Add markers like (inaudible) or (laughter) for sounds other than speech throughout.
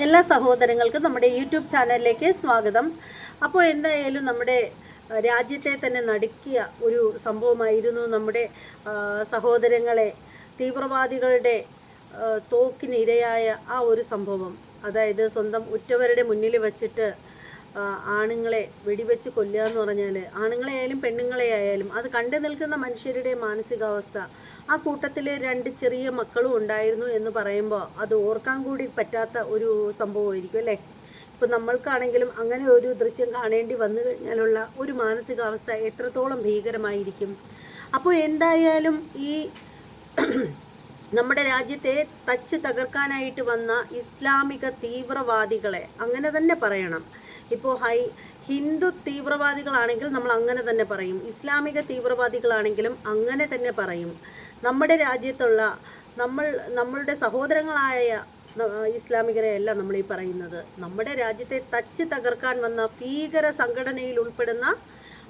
എല്ലാ സഹോദരങ്ങൾക്കും നമ്മുടെ യൂട്യൂബ് ചാനലിലേക്ക് സ്വാഗതം. അപ്പോൾ എന്തായാലും നമ്മുടെ രാജ്യത്തെ തന്നെ നടുക്കിയ ഒരു സംഭവമായിരുന്നു നമ്മുടെ സഹോദരങ്ങളെ തീവ്രവാദികളുടെ തോക്കിനിരയായ ആ ഒരു സംഭവം. അതായത് സ്വന്തം ഉറ്റവരുടെ മുന്നിൽ വച്ചിട്ട് ആണുങ്ങളെ വെടിവെച്ച് കൊല്ലുക എന്ന് പറഞ്ഞാൽ ആണുങ്ങളെ ആയാലും പെണ്ണുങ്ങളെ ആയാലും അത് കണ്ടു നിൽക്കുന്ന മനുഷ്യരുടെ മാനസികാവസ്ഥ. ആ കൂട്ടത്തിൽ രണ്ട് ചെറിയ മക്കളും ഉണ്ടായിരുന്നു എന്ന് പറയുമ്പോൾ അത് ഓർക്കാൻ കൂടി പറ്റാത്ത ഒരു സംഭവമായിരിക്കും അല്ലേ? ഇപ്പം നമ്മൾക്കാണെങ്കിലും അങ്ങനെ ഒരു ദൃശ്യം കാണേണ്ടി വന്നു കഴിഞ്ഞാലുള്ള ഒരു മാനസികാവസ്ഥ എത്രത്തോളം ഭീകരമായിരിക്കും? അപ്പോൾ എന്തായാലും ഈ (clears throat) നമ്മുടെ രാജ്യത്തെ തച്ച് തകർക്കാനായിട്ട് വന്ന ഇസ്ലാമിക തീവ്രവാദികളെ അങ്ങനെ തന്നെ പറയണം. ഇപ്പോൾ ഹൈ ഹിന്ദു തീവ്രവാദികളാണെങ്കിൽ നമ്മൾ അങ്ങനെ തന്നെ പറയും. ഇസ്ലാമിക തീവ്രവാദികളാണെങ്കിലും അങ്ങനെ തന്നെ പറയും. നമ്മുടെ രാജ്യത്തുള്ള നമ്മൾ നമ്മളുടെ സഹോദരങ്ങളായ ഇസ്ലാമികരെ ഇസ്ലാമികരെയല്ല നമ്മൾ ഈ പറയുന്നത്. നമ്മുടെ രാജ്യത്തെ തച്ച് തകർക്കാൻ വന്ന ഭീകര സംഘടനയിൽ ഉൾപ്പെടുന്ന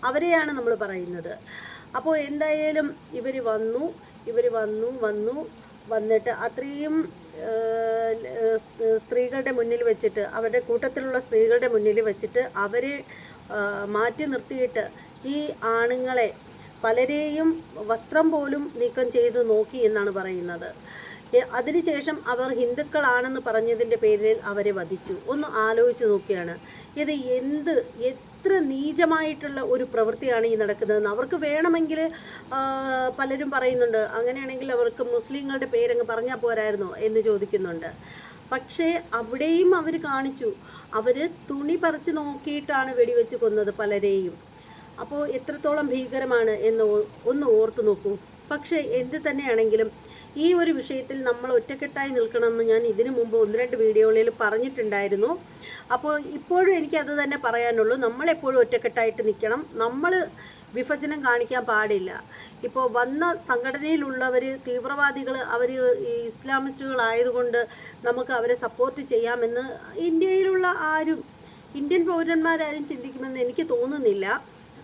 അവരെയാണ് നമ്മൾ പറയുന്നത്. അപ്പോൾ എന്തായാലും ഇവർ വന്നു ഇവർ വന്നു വന്നു വന്നിട്ട് അത്രയും സ്ത്രീകളുടെ മുന്നിൽ വെച്ചിട്ട് അവരുടെ കൂട്ടത്തിലുള്ള സ്ത്രീകളുടെ മുന്നിൽ വെച്ചിട്ട് അവരെ മാറ്റി നിർത്തിയിട്ട് ഈ ആണുങ്ങളെ പലരെയും വസ്ത്രം പോലും നീക്കം ചെയ്ത് നോക്കി എന്നാണ് പറയുന്നത്. അതിനുശേഷം അവർ ഹിന്ദുക്കളാണെന്ന് പറഞ്ഞതിന്റെ പേരിൽ അവരെ വധിച്ചു. ഒന്ന് ആലോചിച്ച് നോക്കിയാണ്. ഇത് എന്ത് എത്ര നീചമായിട്ടുള്ള ഒരു പ്രവൃത്തിയാണ് ഈ നടക്കുന്നതെന്ന് അവർക്ക് വേണമെങ്കിൽ പലരും പറയുന്നുണ്ട്. അങ്ങനെയാണെങ്കിൽ അവർക്ക് മുസ്ലിങ്ങളുടെ പേരങ്ങ് പറഞ്ഞാൽ പോരായിരുന്നോ എന്ന് ചോദിക്കുന്നുണ്ട്. പക്ഷേ അവിടെയും അവർ കാണിച്ചു. അവർ തുണി പറിച്ച് നോക്കിയിട്ടാണ് വെടിവെച്ച് കൊന്നത് പലരെയും. അപ്പോൾ എത്രത്തോളം ഭീകരമാണ് എന്ന് ഒന്ന് ഓർത്തു നോക്കൂ. പക്ഷേ എന്ത് തന്നെയാണെങ്കിലും ഈ ഒരു വിഷയത്തിൽ നമ്മൾ ഒറ്റക്കെട്ടായി നിൽക്കണമെന്ന് ഞാൻ ഇതിനു മുമ്പ് ഒന്ന് രണ്ട് വീഡിയോകളിൽ പറഞ്ഞിട്ടുണ്ടായിരുന്നു. അപ്പോൾ ഇപ്പോഴും എനിക്കത് തന്നെ പറയാനുള്ളൂ. നമ്മളെപ്പോഴും ഒറ്റക്കെട്ടായിട്ട് നിൽക്കണം. നമ്മൾ വിഭജനം കാണിക്കാൻ പാടില്ല. ഇപ്പോൾ വന്ന സംഘടനയിലുള്ളവർ തീവ്രവാദികൾ അവർ ഇസ്ലാമിസ്റ്റുകളായതുകൊണ്ട് നമുക്ക് അവരെ സപ്പോർട്ട് ചെയ്യാമെന്ന് ഇന്ത്യയിലുള്ള ആരും ഇന്ത്യൻ പൗരന്മാരാരും ചിന്തിക്കുമെന്ന് എനിക്ക് തോന്നുന്നില്ല.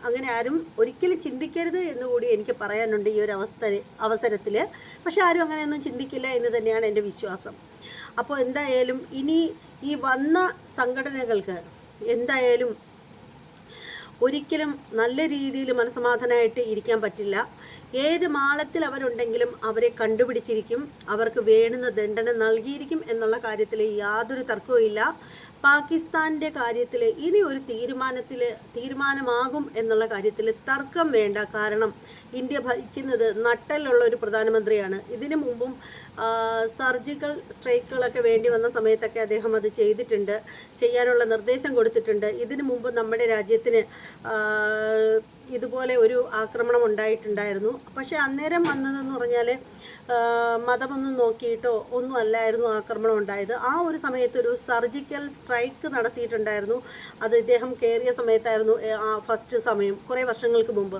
അങ്ങനെ ആരും ഒരിക്കലും ചിന്തിക്കരുത് എന്ന് കൂടി എനിക്ക് പറയാനുണ്ട് ഈ ഒരു അവസ്ഥ അവസരത്തിൽ പക്ഷെ ആരും അങ്ങനെയൊന്നും ചിന്തിക്കില്ല എന്ന് തന്നെയാണ് എന്റെ വിശ്വാസം. അപ്പോൾ എന്തായാലും ഇനി ഈ വന്ന സംഘടനകൾക്ക് എന്തായാലും ഒരിക്കലും നല്ല രീതിയിൽ മനസ്സമാധാനമായിട്ട് ഇരിക്കാൻ പറ്റില്ല. ഏത് മാളത്തിൽ അവരുണ്ടെങ്കിലും അവരെ കണ്ടുപിടിച്ചിരിക്കും. അവർക്ക് വേണ്ടുന്ന ദണ്ഡന നൽകിയിരിക്കും എന്നുള്ള കാര്യത്തിൽ യാതൊരു തർക്കവും ഇല്ല പാകിസ്ഥാന്റെ കാര്യത്തിൽ ഇനി ഒരു തീരുമാനത്തിൽ തീരുമാനമാകും എന്നുള്ള കാര്യത്തിൽ തർക്കം വേണ്ട. കാരണം ഇന്ത്യ ഭരിക്കുന്നത് നട്ടലുള്ള ഒരു പ്രധാനമന്ത്രിയാണ്. ഇതിനു മുമ്പും സർജിക്കൽ സ്ട്രൈക്കുകളൊക്കെ വേണ്ടി വന്ന സമയത്തൊക്കെ അദ്ദേഹം അത് ചെയ്തിട്ടുണ്ട്. ചെയ്യാനുള്ള നിർദ്ദേശം കൊടുത്തിട്ടുണ്ട്. ഇതിനു മുമ്പ് നമ്മുടെ രാജ്യത്തിന് ഇതുപോലെ ഒരു ആക്രമണം ഉണ്ടായിട്ടുണ്ടായിരുന്നു. പക്ഷേ അന്നേരം വന്നതെന്ന് പറഞ്ഞാൽ മതമൊന്നും നോക്കിയിട്ടോ ഒന്നും അല്ലായിരുന്നു ആക്രമണം ഉണ്ടായത്. ആ ഒരു സമയത്ത് ഒരു സർജിക്കൽ സ്ട്രൈക്ക് നടത്തിയിട്ടുണ്ടായിരുന്നു. അത് ഇദ്ദേഹം കയറിയ സമയത്തായിരുന്നു ആ ഫസ്റ്റ് സമയം കുറേ വർഷങ്ങൾക്ക് മുമ്പ്.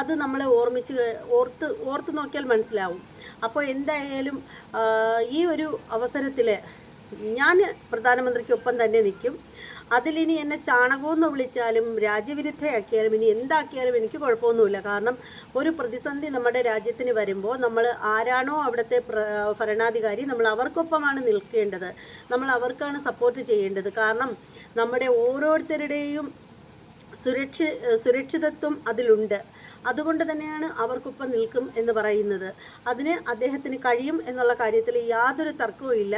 അത് നമ്മളെ ഓർമ്മിച്ച് ഓർത്ത് ഓർത്ത് നോക്കിയാൽ മനസ്സിലാവും. അപ്പോൾ എന്തായാലും ഈ ഒരു അവസരത്തിൽ ഞാൻ പ്രധാനമന്ത്രിക്കൊപ്പം തന്നെ നിൽക്കും. അതിലിനി എന്നെ ചാണകമെന്ന് വിളിച്ചാലും രാജ്യവിരുദ്ധയാക്കിയാലും ഇനി എന്താക്കിയാലും എനിക്ക് കുഴപ്പമൊന്നുമില്ല. കാരണം ഒരു പ്രതിസന്ധി നമ്മുടെ രാജ്യത്തിന് വരുമ്പോൾ നമ്മൾ ആരാണോ അവിടുത്തെ ഭരണാധികാരി നമ്മൾ അവർക്കൊപ്പമാണ് നിൽക്കേണ്ടത്. നമ്മൾ അവർക്കാണ് സപ്പോർട്ട് ചെയ്യേണ്ടത്. കാരണം നമ്മുടെ ഓരോരുത്തരുടെയും സുരക്ഷി സുരക്ഷിതത്വം അതിലുണ്ട്. അതുകൊണ്ട് തന്നെയാണ് അവർക്കൊപ്പം നിൽക്കും എന്ന് പറയുന്നത്. അതിന് അദ്ദേഹത്തിന് കഴിയും എന്നുള്ള കാര്യത്തിൽ യാതൊരു തർക്കവും ഇല്ല.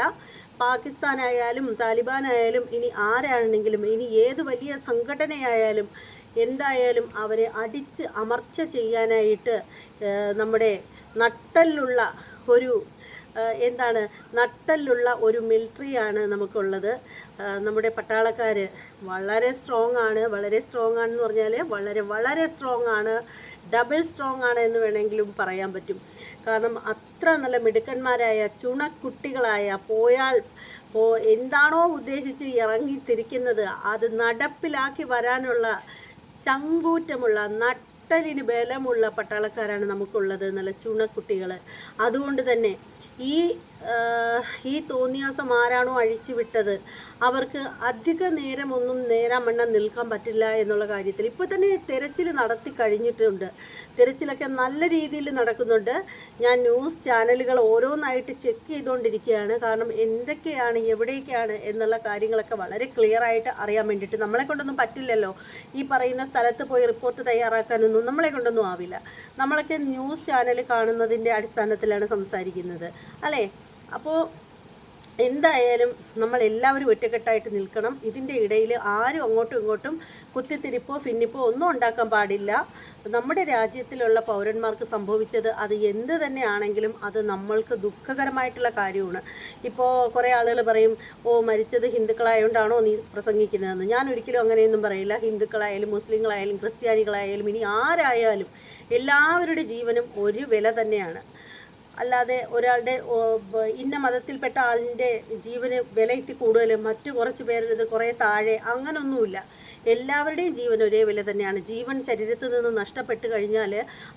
പാകിസ്ഥാനായാലും താലിബാനായാലും ഇനി ആരാണെങ്കിലും ഇനി ഏത് വലിയ സംഘടനയായാലും എന്തായാലും അവരെ അടിച്ച് അമർച്ച ചെയ്യാനായിട്ട് നമ്മുടെ നട്ടലിലുള്ള ഒരു എന്താണ് നട്ടല്ലുള്ള ഒരു മിലിറ്ററിയാണ് നമുക്കുള്ളത്. നമ്മുടെ പട്ടാളക്കാർ വളരെ സ്ട്രോങ് ആണ് വളരെ സ്ട്രോങ് ആണെന്ന് പറഞ്ഞാൽ വളരെ വളരെ സ്ട്രോങ് ആണ് ഡബിൾ സ്ട്രോങ് ആണ് എന്ന് വേണമെങ്കിലും പറയാൻ പറ്റും. കാരണം അത്ര നല്ല മിടുക്കന്മാരായ ചുണക്കുട്ടികളായ പോയാൽ പോ എന്താണോ ഉദ്ദേശിച്ച് ഇറങ്ങിത്തിരിക്കുന്നത് അത് നടപ്പിലാക്കി വരാനുള്ള ചങ്കൂറ്റമുള്ള നട്ടലിന് ബലമുള്ള പട്ടാളക്കാരാണ് നമുക്കുള്ളത് നല്ല ചുണക്കുട്ടികൾ അതുകൊണ്ട് തന്നെ ഈ ആഹ്, ഈ തോന്നിയാസം ആരാണോ അഴിച്ചു വിട്ടത്? അവർക്ക് അധിക നേരമൊന്നും നേരാമണ്ണം നിൽക്കാൻ പറ്റില്ല എന്നുള്ള കാര്യത്തിൽ ഇപ്പോൾ തന്നെ തിരച്ചിൽ നടത്തി കഴിഞ്ഞിട്ടുണ്ട്. തിരച്ചിലൊക്കെ നല്ല രീതിയിൽ നടക്കുന്നുണ്ട്. ഞാൻ ന്യൂസ് ചാനലുകൾ ഓരോന്നായിട്ട് ചെക്ക് ചെയ്തുകൊണ്ടിരിക്കുകയാണ് കാരണം എന്തൊക്കെയാണ് എവിടേക്കാണ് എന്നുള്ള കാര്യങ്ങളൊക്കെ വളരെ ക്ലിയർ ആയിട്ട് അറിയാൻ വേണ്ടിയിട്ട് നമ്മളെ കൊണ്ടൊന്നും പറ്റില്ലല്ലോ. ഈ പറയുന്ന സ്ഥലത്ത് പോയി റിപ്പോർട്ട് തയ്യാറാക്കാനൊന്നും നമ്മളെ കൊണ്ടൊന്നും ആവില്ല. നമ്മളൊക്കെ ന്യൂസ് ചാനൽ കാണുന്നതിന്റെ അടിസ്ഥാനത്തിലാണ് സംസാരിക്കുന്നത്. അല്ലേ? അപ്പോൾ എന്തായാലും നമ്മളെല്ലാവരും ഒറ്റക്കെട്ടായിട്ട് നിൽക്കണം. ഇതിന്റെ ഇടയിൽ ആരും അങ്ങോട്ടും ഇങ്ങോട്ടും കുത്തിത്തിരിപ്പോ ഭിന്നിപ്പോ ഒന്നും ഉണ്ടാക്കാൻ പാടില്ല. നമ്മുടെ രാജ്യത്തിലുള്ള പൗരന്മാർക്ക് സംഭവിച്ചത് അത് എന്ത് തന്നെയാണെങ്കിലും അത് നമ്മൾക്ക് ദുഃഖകരമായിട്ടുള്ള കാര്യമാണ്. ഇപ്പോൾ കുറേ ആളുകൾ പറയും ഓ മരിച്ചത് ഹിന്ദുക്കളായതുകൊണ്ടാണോ നീ പ്രസംഗിക്കുന്നതെന്ന്? ഞാൻ ഒരിക്കലും അങ്ങനെയൊന്നും പറയില്ല. ഹിന്ദുക്കളായാലും മുസ്ലിങ്ങളായാലും ക്രിസ്ത്യാനികളായാലും ഇനി ആരായാലും എല്ലാവരുടെ ജീവനും ഒരു വില തന്നെയാണ്. അല്ലാതെ ഒരാളുടെ ഇന്ന മതത്തിൽപ്പെട്ട ആളിന്റെ ജീവന് വിലയെത്തി കൂടുതൽ മറ്റു കുറച്ച് പേരുടേത് കുറേ താഴെ അങ്ങനൊന്നുമില്ല. എല്ലാവരുടെയും ജീവൻ ഒരേ വില തന്നെയാണ്. ജീവൻ ശരീരത്തിൽ നിന്ന് നഷ്ടപ്പെട്ട് കഴിഞ്ഞാൽ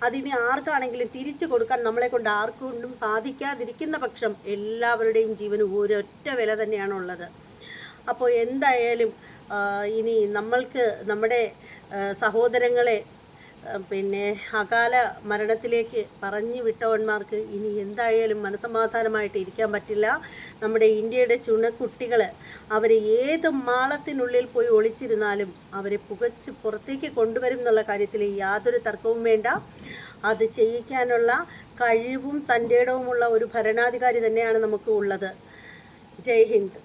അതിന് ആർക്കാണെങ്കിലും തിരിച്ചു കൊടുക്കാൻ നമ്മളെ കൊണ്ട് ആർക്കൊണ്ടും സാധിക്കാതിരിക്കുന്ന പക്ഷം എല്ലാവരുടെയും ജീവന് ഒരൊറ്റ വില തന്നെയാണുള്ളത് അപ്പോൾ എന്തായാലും ഇനി നമ്മൾക്ക് നമ്മുടെ സഹോദരങ്ങളെ പിന്നെ അകാല മരണത്തിലേക്ക് പറഞ്ഞു വിട്ടവന്മാർക്ക് ഇനി എന്തായാലും മനസമാധാനമായിട്ട് ഇരിക്കാൻ പറ്റില്ല. നമ്മുടെ ഇന്ത്യയുടെ ചുണക്കുട്ടികൾ അവർ ഏത് മാളത്തിനുള്ളിൽ പോയി ഒളിച്ചിരുന്നാലും അവരെ പുകച്ച് പുറത്തേക്ക് കൊണ്ടുവരും എന്നുള്ള കാര്യത്തിൽ യാതൊരു തർക്കവും വേണ്ട. അത് ചെയ്യിക്കാനുള്ള കഴിവും തന്റെ ഇടവുമുള്ള ഒരു ഭരണാധികാരി തന്നെയാണ് നമുക്ക് ഉള്ളത്. ജയ് ഹിന്ദ്.